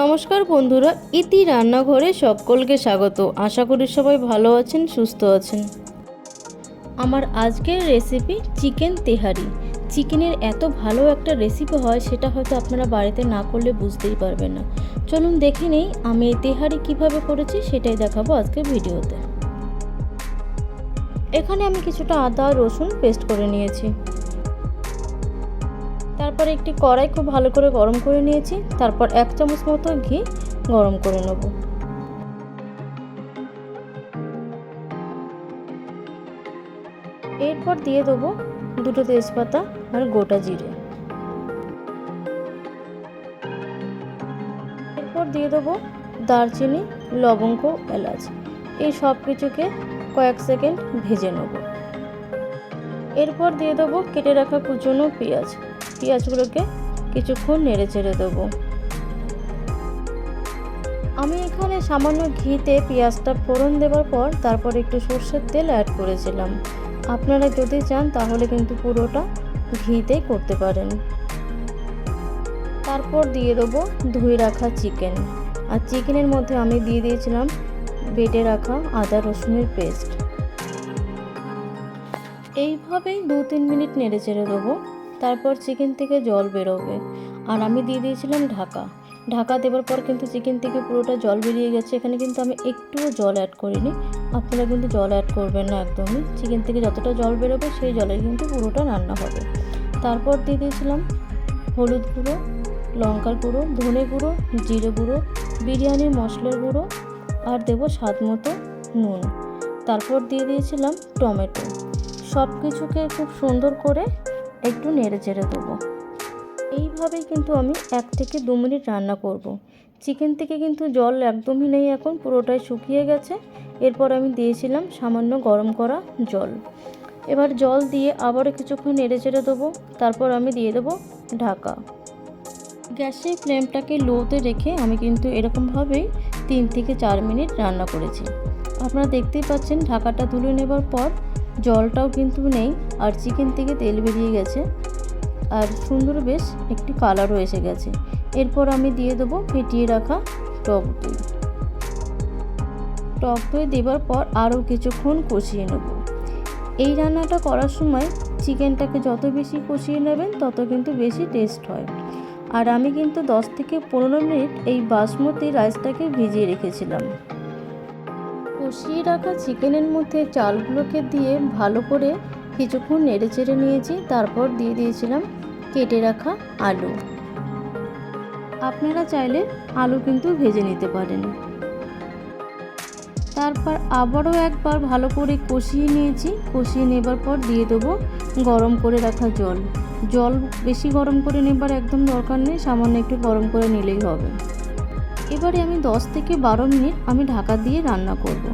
নমস্কার বন্ধুরা, ইতি রান্নাঘরে সকলকে স্বাগত। আশা করি সবাই ভালো আছেন, সুস্থ আছেন। আমার আজকের রেসিপি চিকেন তেহারি। চিকেনের এত ভালো একটা রেসিপি হয়, সেটা হয়তো আপনারা বাড়িতে না করলে বুঝতেই পারবেন না। চলুন দেখে নেই, আমি এই তেহারি কীভাবে করেছি, সেটাই দেখাবো আজকের ভিডিওতে। এখানে আমি কিছুটা আদা, রসুন পেস্ট করে নিয়েছি। তারপর একটি কড়াই খুব ভালো করে গরম করে নিয়েছি। তারপর এক চামচ মতো ঘি গরম করে নেব। এরপর দিয়ে দেবো দুটো তেজপাতা আর গোটা জিরে। এরপর দিয়ে দেবো দারচিনি, লবঙ্গ, এলাচ। এই সব কিছুকে কয়েক সেকেন্ড ভেজে নেব। এরপর দিয়ে দেবো কেটে রাখা কুচনো পেঁয়াজ। পেঁয়াজগুলোকে কিছুক্ষণ নেড়ে চেড়ে দেবো। আমি এখানে সামান্য ঘিতে পেঁয়াজটা ফোড়ন দেওয়ার পর তারপর একটু সর্ষের তেল অ্যাড করেছিলাম। আপনারা যদি চান তাহলে কিন্তু পুরোটা ঘিতে করতে পারেন। তারপর দিয়ে দেবো ধুয়ে রাখা চিকেন। আর চিকেনের মধ্যে আমি দিয়ে দিয়েছিলাম বেটে রাখা আদা রসুনের পেস্ট। এইভাবেই দু তিন মিনিট নেড়ে চেড়ে দেবো। তারপর চিকেন থেকে জল বেরোবে। আর আমি দিয়ে দিয়েছিলাম ঢাকা। ঢাকা দেওয়ার পর কিন্তু চিকেন থেকে পুরোটা জল বেরিয়ে গেছে। এখানে কিন্তু আমি একটুও জল অ্যাড করিনি। আপনারা কিন্তু জল অ্যাড করবেন না একদমই। চিকেন থেকে যতটা জল বেরোবে, সেই জলে কিন্তু পুরোটা রান্না হবে। তারপর দিয়ে দিয়েছিলাম হলুদ গুঁড়ো, লঙ্কার গুঁড়ো, ধনে গুঁড়ো, জিরে গুঁড়ো, বিরিয়ানির মশলার গুঁড়ো, আর দেবো স্বাদ মতো নুন। তারপর দিয়ে দিয়েছিলাম টমেটো। সব কিছুকে খুব সুন্দর করে একটু নেড়ে চেড়ে দেবো। এইভাবেই কিন্তু আমি এক থেকে দু মিনিট রান্না করব। চিকেন থেকে কিন্তু জল একদমই নেই এখন, পুরোটাই শুকিয়ে গেছে। এরপর আমি দিয়েছিলাম সামান্য গরম করা জল। এবার জল দিয়ে আবারও কিছুক্ষণ নেড়ে চেড়ে দেবো। তারপর আমি দিয়ে দেবো ঢাকা। গ্যাসের ফ্লেমটাকে লোতে রেখে আমি কিন্তু এরকমভাবেই তিন থেকে চার মিনিট রান্না করেছি। আপনারা দেখতেই পাচ্ছেন ঢাকাটা তুলে নেবার পর জলটাও কিন্তু নেই আর চিকেন থেকে তেল বেরিয়ে গেছে। আর সুন্দর বেশ একটি কালারও এসে গেছে। এরপর আমি দিয়ে দেবো ফেটিয়ে রাখা টক দই। টক দই দেবার পর আরও কিছুক্ষণ কষিয়ে নেব। এই রান্নাটা করার সময় চিকেনটাকে যত বেশি কষিয়ে নেবেন, তত কিন্তু বেশি টেস্ট হয়। আর আমি কিন্তু 10 থেকে পনেরো মিনিট এই বাসমতি রাইসটাকে ভিজিয়ে রেখেছিলাম। কষিয়ে রাখা চিকেনের মধ্যে চালগুলোকে দিয়ে ভালো করে কিছুক্ষণ নেড়ে চেড়ে নিয়েছি। তারপর দিয়ে দিয়েছিলাম কেটে রাখা আলু। আপনারা চাইলে আলু কিন্তু ভেজে নিতে পারেন। তারপর আবারও একবার ভালো করে কষিয়ে নিয়েছি। কষিয়ে নেবার পর দিয়ে দেবো গরম করে রাখা জল। জল বেশি গরম করে নেবার একদম দরকার নেই, সামান্য একটু গরম করে নিলেই হবে। এবারে আমি 10 থেকে বারো মিনিট আমি ঢাকা দিয়ে রান্না করব।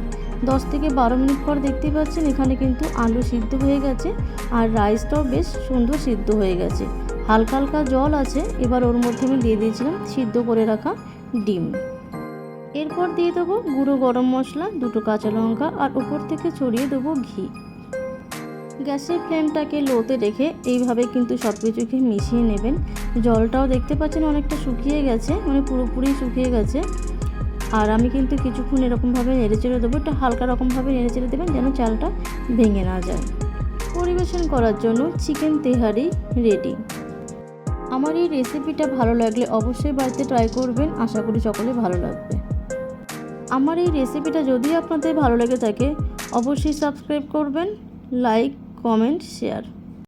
10 থেকে বারো মিনিট পর দেখতেই পাচ্ছেন এখানে কিন্তু আলু সিদ্ধ হয়ে গেছে আর রাইসটাও বেশ সুন্দর সিদ্ধ হয়ে গেছে। হালকা হালকা জল আছে, এবার ওর মধ্যে আমি দিয়ে দিয়েছিলাম সিদ্ধ করে রাখা ডিম। এরপর দিয়ে দেবো গুঁড়ো গরম মশলা, দুটো কাঁচা লঙ্কা আর উপর থেকে ছড়িয়ে দেবো ঘি। গ্যাসের ফ্লেমটাকে লোতে রেখে এইভাবে কিন্তু সব কিছুকে মিশিয়ে নেবেন। জলটাও দেখতে পাচ্ছেন অনেকটা শুকিয়ে গেছে মানে পুরোপুরি শুকিয়ে গেছে। আর আমি কিন্তু কিছুক্ষণ এরকমভাবে নেড়ে চেড়ে দেবো, একটু হালকা রকমভাবে নেড়ে চেড়ে দেবেন যেন চালটা ভেঙে না যায়। পরিবেশন করার জন্য চিকেন তেহারি রেডি। আমার এই রেসিপিটা ভালো লাগলে অবশ্যই বাড়িতে ট্রাই করবেন, আশা করি সকলে ভালো লাগবে। আমার এই রেসিপিটা যদি আপনাদের ভালো লেগে থাকে, অবশ্যই সাবস্ক্রাইব করবেন, লাইক কমেন্ট শেয়ার।